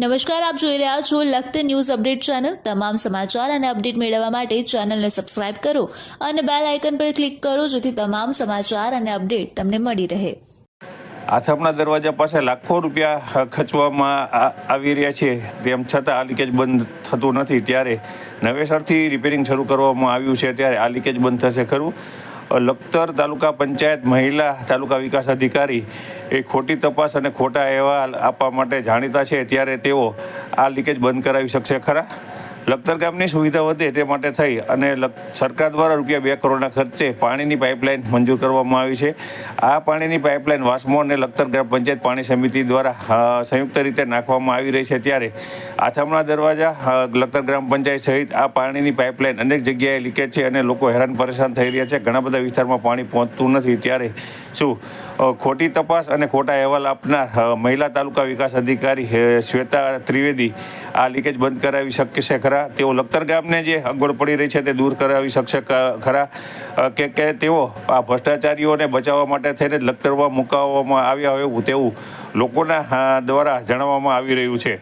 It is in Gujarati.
નમસ્કાર, આપ જોઈ રહ્યા છો લખત ન્યૂઝ અપડેટ ચેનલ. તમામ સમાચાર અને અપડેટ મેળવવા માટે ચેનલને સબસ્ક્રાઇબ કરો અને બેલ આઇકન પર ક્લિક કરો જેથી તમામ સમાચાર અને અપડેટ તમને મળી રહે. આથમના દરવાજા પાસે લાખો રૂપિયા ખર્ચવામાં આવી રહ્યા છે. તેમ છતાં આ લીકેજ બંધ થતું નથી. ત્યારે નવેસરથી રિપેરિંગ શરૂ કરવામાં આવ્યું છે. ત્યારે આ લીકેજ બંધ થશે ખરું? લખતર તાલુકા પંચાયત મહિલા તાલુકા વિકાસ અધિકારી એ ખોટી તપાસ અને ખોટા અહેવાલ આપવા માટે જાણીતા છે. ત્યારે તેઓ આ લીકેજ બંધ કરાવી શકશે ખરા? લખતર ગામની સુવિધા વધે તે માટે થઈ અને સરકાર દ્વારા રૂપિયા બે કરોડના ખર્ચે પાણીની પાઇપલાઇન મંજૂર કરવામાં આવી છે. આ પાણીની પાઇપલાઇન વાસ્મો અને લખતર ગ્રામ પંચાયત પાણી સમિતિ દ્વારા સંયુક્ત રીતે નાખવામાં આવી રહી છે. ત્યારે આથમણા દરવાજા લખતર ગ્રામ પંચાયત સહિત આ પાણીની પાઇપલાઇન અનેક જગ્યાએ લીકેજ છે અને લોકો હેરાન પરેશાન થઈ રહ્યા છે. ઘણા બધા વિસ્તારમાં પાણી પહોંચતું નથી. ત્યારે શું ખોટી તપાસ અને ખોટા અહેવાલ આપનાર મહિલા તાલુકા વિકાસ અધિકારી શ્વેતા ત્રિવેદી આ લીકેજ બંધ કરાવી શકશે ખરા, તેઓ લખતર ગામને જે અગવડ પડી રહી છે તે દૂર કરાવી શકશે ખરા? કે કે તેઓ આ ભ્રષ્ટાચારીઓને બચાવવા માટે થઈને લખતરમાં મુકાવવામાં આવ્યા હોય તેવું લોકોના દ્વારા જણાવવામાં આવી રહ્યું છે.